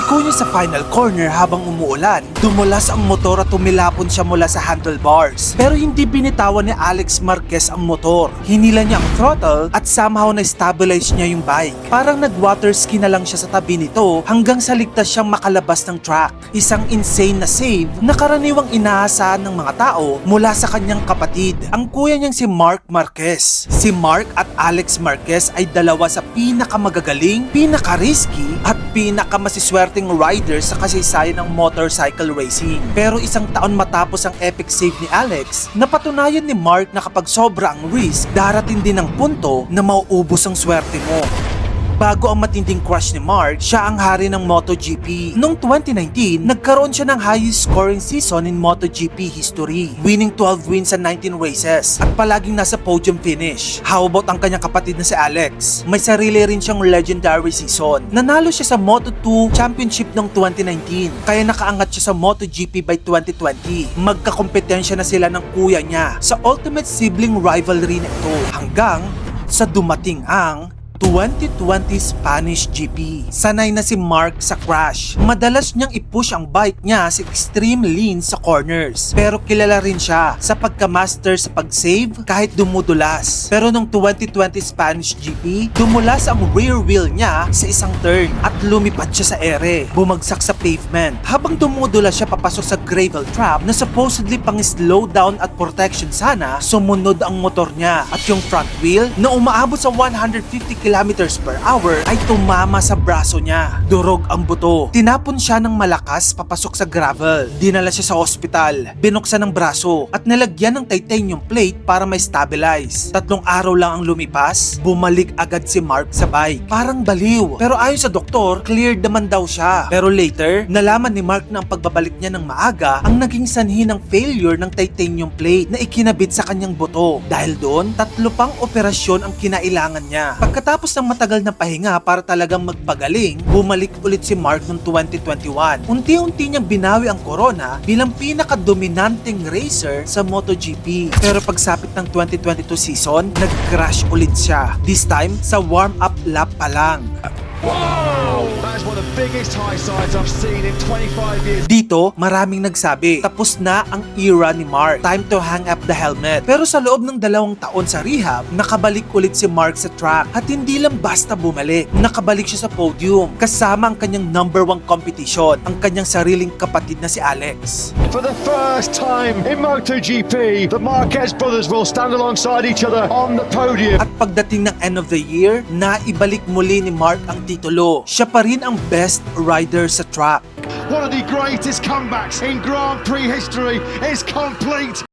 Liko niya sa final corner habang umuulan. Dumulas ang motor at tumilapon siya mula sa handlebars. Pero hindi binitawan ni Alex Marquez ang motor. Hinila niya ang throttle at somehow na-stabilize niya yung bike. Parang nag-water ski na lang siya sa tabi nito hanggang sa ligtas siyang makalabas ng track. Isang insane na save na karaniwang inaasahan ng mga tao mula sa kanyang kapatid. Ang kuya niyang si Mark Marquez. Si Mark at Alex Marquez ay dalawa sa pinakamagagaling, pinaka-risky at pinakamasiswerteng rider sa kasaysayan ng motorcycle racing. Pero isang taon matapos ang epic save ni Alex, napatunayan ni Mark na kapag sobra ang risk, darating din ang punto na mauubos ang swerte mo. Bago ang matinding crush ni Mark, siya ang hari ng MotoGP. Noong 2019, nagkaroon siya ng highest scoring season in MotoGP history, winning 12 wins sa 19 races at palaging nasa podium finish. How about ang kanyang kapatid na si Alex? May sarili rin siyang legendary season. Nanalo siya sa Moto2 Championship noong 2019, kaya nakaangat siya sa MotoGP by 2020. Magkakompetensya na sila ng kuya niya sa ultimate sibling rivalry na ito hanggang sa dumating ang 2020 Spanish GP. Sanay na si Mark sa crash. Madalas niyang i-push ang bike niya sa extreme lean sa corners. Pero kilala rin siya sa pagka-master sa pag-save kahit dumudulas. Pero nung 2020 Spanish GP, dumulas ang rear wheel niya sa isang turn at lumipad siya sa ere. Bumagsak sa pavement. Habang dumudulas siya papasok sa gravel trap na supposedly pang slow down at protection sana, sumunod ang motor niya at yung front wheel na umaabot sa 150 kilometers per hour ay tumama sa braso niya. Durog ang buto. Tinapon siya ng malakas papasok sa gravel. Dinala siya sa ospital. Binuksan ang braso at nilagyan ng titanium plate para may stabilize. Tatlong araw lang ang lumipas, bumalik agad si Mark sa bike. Parang baliw. Pero ayon sa doktor, cleared naman daw siya. Pero later, nalaman ni Mark na ang pagbabalik niya ng maaga ang naging sanhi ng failure ng titanium plate na ikinabit sa kanyang buto. Dahil doon, tatlo pang operasyon ang kinailangan niya. Pagkatapos ng matagal na pahinga para talagang magpagaling, bumalik ulit si Mark noong 2021. Unti-unti niyang binawi ang corona bilang pinaka-dominanting racer sa MotoGP. Pero pagsapit ng 2022 season, nag-crash ulit siya. This time, sa warm-up lap pa lang. That's one of the biggest high sides I've seen in 25 years. Dito, maraming nagsabi, tapos na ang era ni Mark. Time to hang up the helmet. Pero sa loob ng dalawang taon sa rehab, nakabalik ulit si Mark sa track. At hindi lang basta bumalik, nakabalik siya sa podium. Kasama ang kanyang number one competition, ang kanyang sariling kapatid na si Alex. For the first time in MotoGP, the Marquez brothers will stand alongside each other on the podium. At pagdating ng end of the year, naibalik muli ni Mark ang titulo. Siya pa rin ang best rider sa track. One of the greatest comebacks in Grand Prix history is complete.